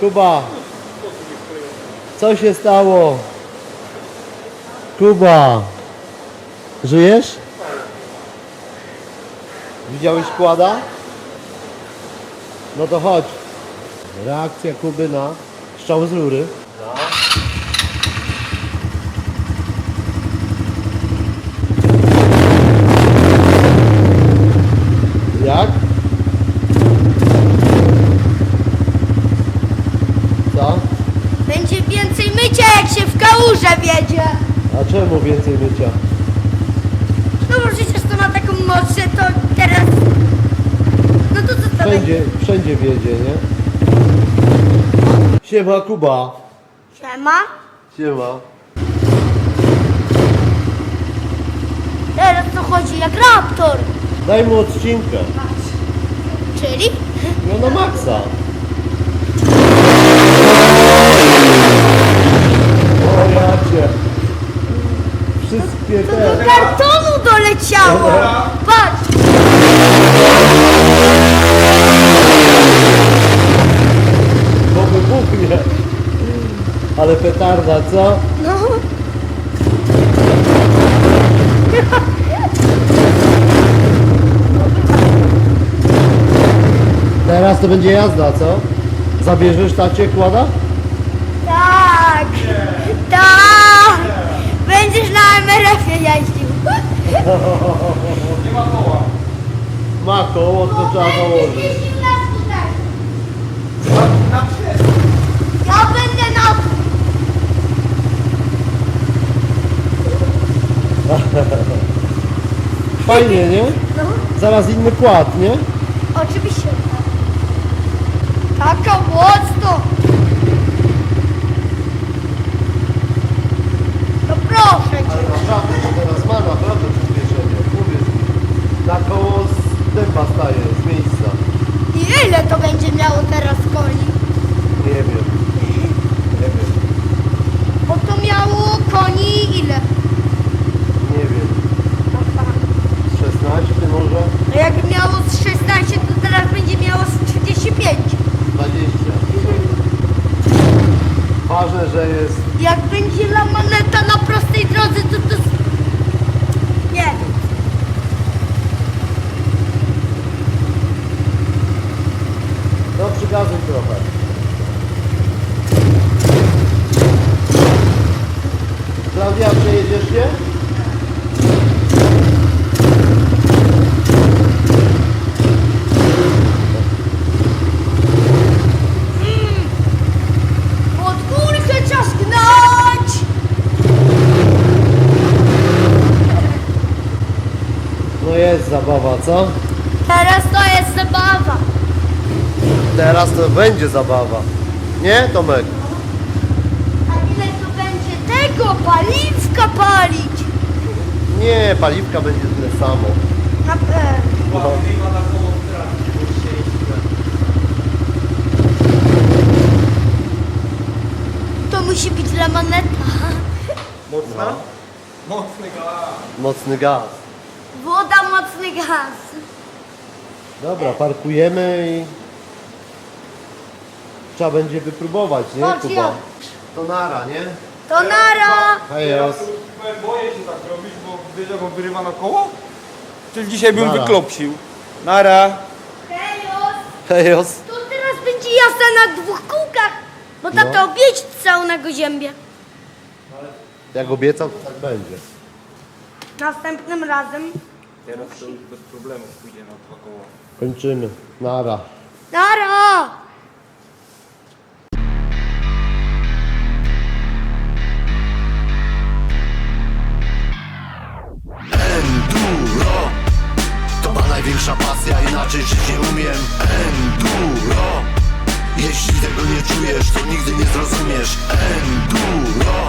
Kuba, co się stało? Kuba, żyjesz? Widziałeś kłada? No to chodź. Reakcja Kuby na strzał z rury. Jak? Co? Będzie więcej mycia, jak się w kałużę wiedzie. A czemu więcej mycia? No bo przecież to ma taką moc, że to teraz... No to co to będzie? Wszędzie, wszędzie wiedzie, nie? Siema Kuba. Siema. Siema. Teraz to chodzi jak raptor. Daj mu odcinkę. Czyli? No na maksa. Patrz. Bo wybuchnie. Ale petarda, co? No. Teraz to będzie jazda, co? Zabierzesz tacie kłada? Tak. Tak. Będziesz na MRF-ie jeździł. Ma koło, to trzeba założyć. Na skuterze. Ja będę na... Fajnie, nie? No. Zaraz inny kład, nie? Oczywiście. Taka mocno. No proszę cię. Ale naprawdę, to teraz ma naprawdę przyspieszenie. Mówię ci. Na koło z dęba staje, z miejsca. I ile to będzie miało teraz koni? Nie wiem. Nie wiem. Bo to miało koni ile? Nie wiem. Z 16 może? No jak miało z 16, to teraz będzie miało z 35. 20. Ważne, że jest Jak będzie lamaneta na prostej drodze, to to... Nie wiem. No przygazuj trochę. Klaudia, przejedziesz się? Pod górkę trzeba zgnać! No jest zabawa, co? Teraz to jest zabawa. Teraz to będzie zabawa. Nie, Tomek? A ile to będzie tego paliwka palić? Nie, paliwka będzie tyle samo. Na pewno. No. To musi być lamaneta. Mocna? Mocny gaz. Mocny gaz. Woda, mocny gaz. Dobra, parkujemy i trzeba będzie wypróbować, nie Chodź, Kuba? ja. To nara, nie? To nara. Hejos. Boję się tak robić, bo wiesz jak on wyrywa na koło? Czyli dzisiaj bym Nara. wyklopsił. Nara. Hejos. Hejos. To teraz będzie jazda na dwóch kółkach. Bo No. tato objedź całą na goziębie. Jak obiecał, to tak będzie. Następnym razem. Teraz to już bez problemu pójdzie na dwa koła. Kończymy. Nara. Nara. Enduro To ma największa pasja, inaczej żyć nie umiem Enduro Jeśli tego nie czujesz, to nigdy nie zrozumiesz Enduro